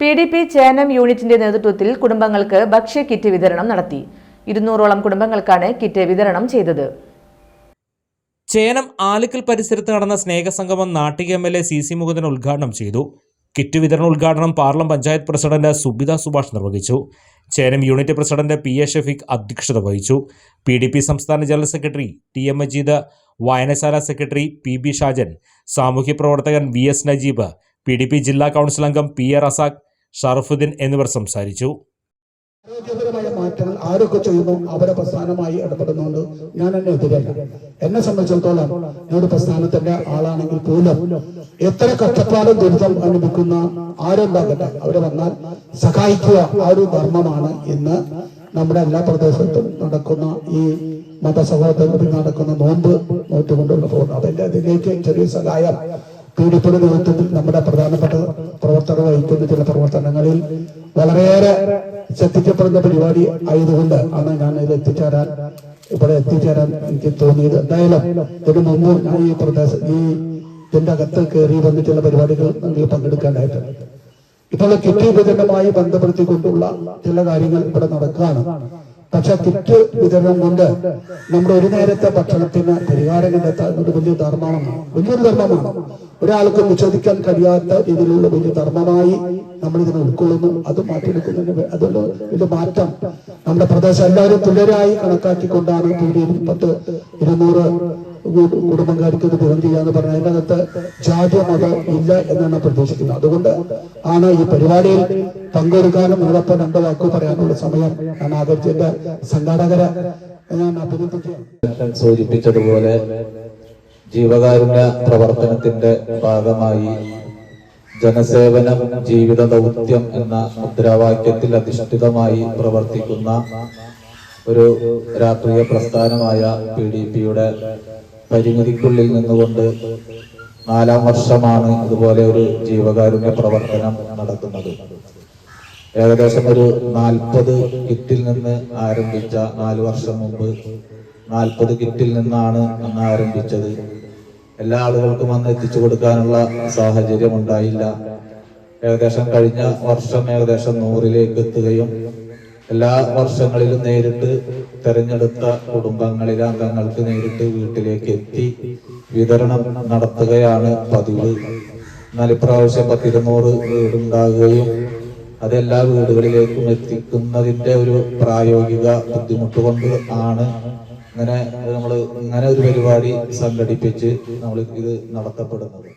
P D P Chenam യൂണിറ്റിന്റെ നേതൃത്വത്തിൽ കുടുംബങ്ങൾക്ക് ഭക്ഷ്യ കിറ്റ് വിതരണം നടത്തി. ഇരുന്നൂറോളം കുടുംബങ്ങൾക്കാണ് കിറ്റ് വിതരണം ചെയ്തത്. ചേനം ആലിക്കൽ പരിസരത്ത് നടന്ന സ്നേഹസംഗമം Nattika M L A C C Mukundan ഉദ്ഘാടനം ചെയ്തു. കിറ്റ് വിതരണ ഉദ്ഘാടനം പാർലം പഞ്ചായത്ത് പ്രസിഡന്റ് സുബിത സുഭാഷ് നിർവഹിച്ചു. Chenam unit president P A Shafeeq അധ്യക്ഷത വഹിച്ചു. പി ഡി പി സംസ്ഥാന general secretary T M Majeed വായനശാല സെക്രട്ടറി പി ബി ഷാജൻ സാമൂഹ്യ പ്രവർത്തകൻ V S Najeeb P D P ജില്ലാ കൗൺസിൽ അംഗം പി എ റസാഖ് ഷറഫുദ്ദീൻ എന്നിവർ സംസാരിച്ചു. ആരോഗ്യപരമായ മാറ്റങ്ങൾ ആരൊക്കെ ചെയ്യുന്നു അവരെ പ്രസ്ഥാനമായി ഇടപെടുന്നുണ്ട്. ഞാൻ എന്നെ എതിരല്ല. എന്നെ സംബന്ധിച്ചിടത്തോളം ഞാൻ ഒരു പ്രസ്ഥാനത്തിന്റെ ആളാണെങ്കിൽ പോലും എത്ര കഷ്ടപ്പാടും ദുരിതം അനുഭവിക്കുന്ന ആരുണ്ടാകട്ടെ. അവരെ വന്നാൽ സഹായിക്കുക ആ ഒരു ധർമ്മമാണ് ഇന്ന് നമ്മുടെ എല്ലാ പ്രദേശത്തും നടക്കുന്ന ഈ മതസഹോദരത്തിൽ നടക്കുന്ന നോമ്പ് നോറ്റുകൊണ്ടുള്ള പോകുന്നത് അതിന്റെ അതിലേക്ക് ചെറിയ സഹായം പീഡിപ്പിയുടെ നേതൃത്വത്തിൽ നമ്മുടെ പ്രധാനപ്പെട്ട പ്രവർത്തകർ വഹിക്കുന്ന ചില പ്രവർത്തനങ്ങളിൽ വളരെയേറെ ശ്രദ്ധിക്കപ്പെടുന്ന പരിപാടി ആയതുകൊണ്ട് അന്ന് ഞാൻ ഇത് എത്തിച്ചേരാൻ ഇവിടെ എത്തിച്ചേരാൻ എനിക്ക് തോന്നിയത്. എന്തായാലും ഇതിനു മുമ്പ് ഞാൻ ഈ പ്രദേശം ഈ ഇതിന്റെ അകത്ത് കയറി വന്ന് ചില പരിപാടികൾ നിങ്ങൾ പങ്കെടുക്കാനായിട്ടുണ്ട് ഇപ്പോൾ കിറ്റ് വിതരണമായി ബന്ധപ്പെടുത്തിക്കൊണ്ടുള്ള ചില കാര്യങ്ങൾ ഇവിടെ നടക്കുകയാണ്. പക്ഷെ കിറ്റ് വിതരണം കൊണ്ട് നമ്മുടെ ഒരു നേരത്തെ ഭക്ഷണത്തിന് പരിഹാരം കണ്ടെത്താൻ വലിയ ധർമ്മമാണ് വലിയൊരു ധർമ്മമാണ്. ഒരാൾക്ക് നിഷേധിക്കാൻ കഴിയാത്ത രീതിയിലുള്ള വലിയ ധർമ്മമായി നമ്മൾ ഇതിനെ ഉൾക്കൊള്ളുന്നു. അത് മാറ്റിയെടുക്കുന്നതിന് അതുള്ള വലിയ മാറ്റം നമ്മുടെ പ്രദേശം എല്ലാവരും തുല്യരായി കണക്കാക്കിക്കൊണ്ടാണ് കൂടി പത്ത് ഇരുന്നൂറ് കുടുംബക്കാർക്ക് ഇത് വിതരണം ചെയ്യാന്ന് പറഞ്ഞാൽ അതിനകത്ത് ജാതി മതം ഇല്ല എന്നാണ് പ്രതീക്ഷിക്കുന്നത്. അതുകൊണ്ട് ആണ് ഈ പരിപാടിയിൽ പങ്കെടുക്കാനും നിങ്ങളൊപ്പം രണ്ട് വാക്കു പറയാനുള്ള സമയം ഞാൻ ആദരിച്ചതിന്റെ സംഘാടകരെ ഞാൻ അഭിനന്ദിക്കുകയാണ്. സൂചിപ്പിച്ചതുപോലെ ജീവകാരുണ്യ പ്രവർത്തനത്തിന്റെ ഭാഗമായി ജനസേവനം ജീവിത ദൗത്യം എന്ന മുദ്രാവാക്യത്തിൽ അധിഷ്ഠിതമായി പ്രവർത്തിക്കുന്ന ഒരു രാഷ്ട്രീയ പ്രസ്ഥാനമായ പി ഡി പിയുടെ പരിമിതിക്കുള്ളിൽ നിന്നുകൊണ്ട് നാലാം വർഷമാണ് ഇതുപോലെ ഒരു ജീവകാരുണ്യ പ്രവർത്തനം നടത്തുന്നത്. ഏകദേശം ഒരു നാൽപ്പത് കിറ്റിൽ നിന്ന് ആരംഭിച്ച നാല് വർഷം മുമ്പ് നാൽപ്പത് കിറ്റിൽ നിന്നാണ് അന്ന് ആരംഭിച്ചത്. എല്ലാ ആളുകൾക്കും അന്ന് എത്തിച്ചു കൊടുക്കാനുള്ള സാഹചര്യം ഉണ്ടായില്ല. ഏകദേശം കഴിഞ്ഞ വർഷം ഏകദേശം നൂറിലേക്ക് എത്തുകയും എല്ലാ വർഷങ്ങളിലും നേരിട്ട് തെരഞ്ഞെടുത്ത കുടുംബങ്ങളിലെ അംഗങ്ങൾക്ക് നേരിട്ട് വീട്ടിലേക്ക് എത്തി വിതരണം നടത്തുകയാണ് പതിവ്. എന്നാൽ ഇപ്രാവശ്യം പത്തിരുന്നൂറ് വീടുണ്ടാകുകയും അതെല്ലാ വീടുകളിലേക്കും എത്തിക്കുന്നതിന്റെ ഒരു പ്രായോഗിക ബുദ്ധിമുട്ട് കൊണ്ട് ആണ് ഇങ്ങനെ നമ്മൾ ഇങ്ങനെ ഒരു പരിപാടി സംഘടിപ്പിച്ച് നമ്മൾ ഇത് നടത്തപ്പെടുന്നത്.